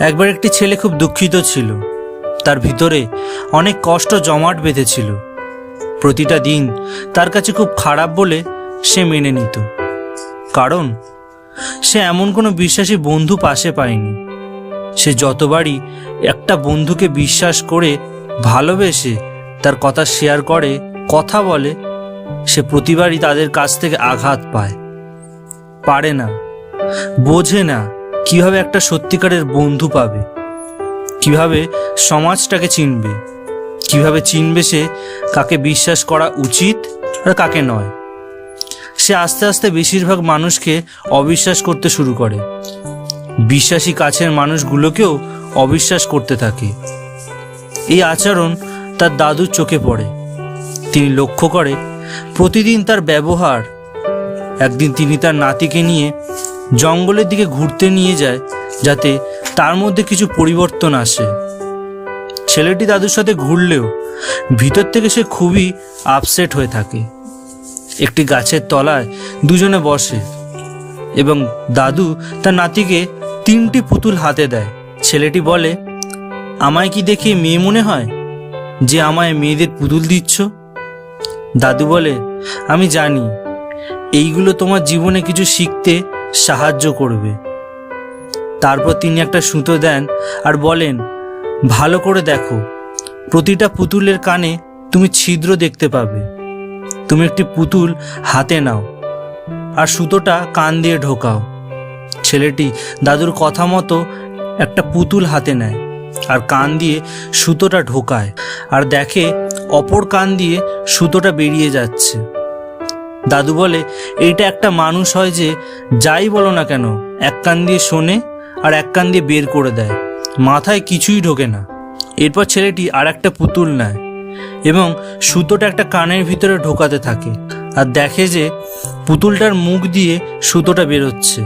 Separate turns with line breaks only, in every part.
একবার একটি ছেলে খুব দুঃখিত ছিল। তার ভিতরে অনেক কষ্ট জমাট বেঁধেছিল। প্রতিটা দিন তার কাছে খুব খারাপ বলে সে মেনে নিত। কারণ সে এমন কোনো বিশ্বাসী বন্ধু পাশে পায়নি। সে যতবারই একটা বন্ধুকে বিশ্বাস করে ভালোবেসে তার কথা শেয়ার করে, কথা বলে, সে প্রতিবারই তাদের কাছ থেকে আঘাত পায়। পারে না, বোঝে না কীভাবে একটা সত্যিকারের বন্ধু পাবে? কীভাবে সমাজটাকে চিনবে? কীভাবে চিনবে সে কাকে বিশ্বাস করা উচিত আর কাকে নয়? সে আস্তে আস্তে বেশিরভাগ মানুষকে অবিশ্বাস করতে শুরু করে। বিশ্বাসী কাছের মানুষগুলোকেও অবিশ্বাস করতে থাকে। এই আচরণ তার দাদুর চোখে পড়ে। তিনি লক্ষ্য করে, প্রতিদিন তার ব্যবহার, একদিন তিনি তার নাতিকে নিয়ে জঙ্গলের দিকে ঘুরতে নিয়ে যায় যাতে তার মধ্যে কিছু পরিবর্তন আসে। ছেলেটি দাদুর সাথে ঘুরলেও ভিতর থেকে সে খুবই আপসেট হয়ে থাকে। একটি গাছের তলায় দুজনে বসে এবং দাদু তার নাতিকে তিনটি পুতুল হাতে দেয়। ছেলেটি বলে, আমায় কি দেখে মেয়ে মনে হয় যে আমায় মেয়েদের পুতুল দিচ্ছ? দাদু বলে, আমি জানি। এইগুলো তোমার জীবনে কিছু শিখতে সাহায্য করবে। তারপর তিনি একটা সুতো দেন আর বলেন, ভালো করে দেখো, প্রতিটা পুতুলের কানে তুমি ছিদ্র দেখতে পাবে। তুমি একটি পুতুল হাতে নাও আর সুতোটা কান দিয়ে ঢোকাও। ছেলেটি দাদুর কথা মতো একটা পুতুল হাতে নেয় আর কান দিয়ে সুতোটা ঢোকায় আর দেখে অপর কান দিয়ে সুতোটা বেরিয়ে যাচ্ছে। দাদু বলে, এইটা একটা মানুষ হয় যে যাই বলো না কেন, এক কান দিয়ে শোনে আর এক কান দিয়ে বের করে দেয়, মাথায় কিছুই ঢোকে না। এরপর ছেলেটি আর একটা পুতুল নেয় এবং সুতোটা একটা কানের ভিতরে ঢোকাতে থাকে আর দেখে যে পুতুলটার মুখ দিয়ে সুতোটা বেরোচ্ছে।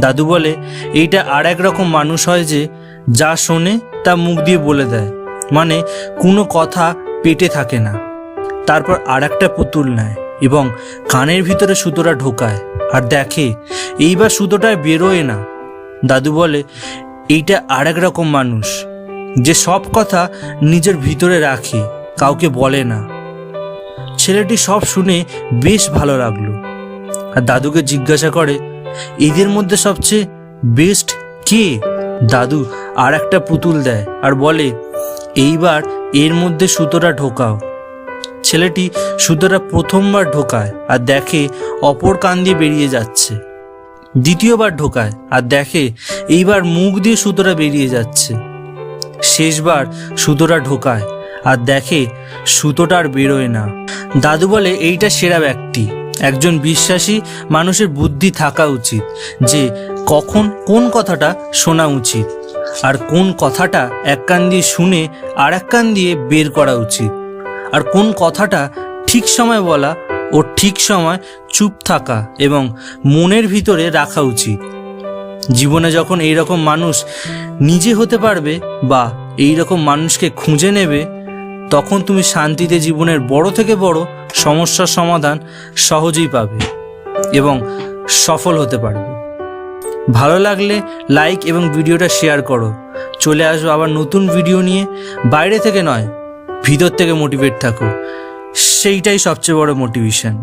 দাদু বলে, এইটা আর এক রকম মানুষ হয় যে যা শোনে তা মুখ দিয়ে বলে দেয় মানে কোনো কথা পেটে থাকে না। তারপর আর একটা পুতুল নেয়। এবং কানের ভিতরে সুতোটা ঢোকায়। আর দেখে, এইবার সুতোটায় বেরোয় না। দাদু বলে, এইটা আর এক রকম মানুষ। যে সব কথা নিজের ভিতরে রাখে, কাউকে বলে না। ছেলেটি সব শুনে বেশ ভালো লাগল। আর দাদুকে জিজ্ঞাসা করে, এদের মধ্যে সবচেয়ে বেস্ট কে? দাদু আর একটা পুতুল দেয় আর বলে, এইবার এর মধ্যে সুতোটা ঢোকাও। ছেলেটি সুতোটা প্রথমবার ঢোকায় আর দেখে অপর কান দিয়ে বেরিয়ে যাচ্ছে। দ্বিতীয়বার ঢোকায় আর দেখে এইবার মুখ দিয়ে সুতোটা বেরিয়ে যাচ্ছে। শেষবার সুতোটা ঢোকায় আর দেখে সুতোটা আর বেরোয় না। দাদু বলে, এইটা সেরা ব্যক্তি। একজন বিশ্বাসী মানুষের বুদ্ধি থাকা উচিত যে কখন কোন কথাটা শোনা উচিত আর কোন কথাটা এক কান দিয়ে শুনে আর এক কান দিয়ে বের করা উচিত। আর কোন কথাটা ঠিক সময় বলা ও ঠিক সময় চুপ থাকা এবং মনের ভিতরে রাখা উচিত। জীবনে যখন এই রকম মানুষ নিজে হতে পারবে বা এই রকম মানুষকে খুঁজে নেবে, তখন তুমি শান্তিতে জীবনের বড় থেকে বড় সমস্যার সমাধান সহজেই পাবে এবং সফল হতে পারবে। ভালো লাগলে লাইক এবং ভিডিওটা শেয়ার করো। চলে আসব আবার নতুন ভিডিও নিয়ে। বাইরে থেকে নয় ভিতর থেকে মোটিভেট থাকো। সেইটাই সবচেয়ে বড় মোটিভেশন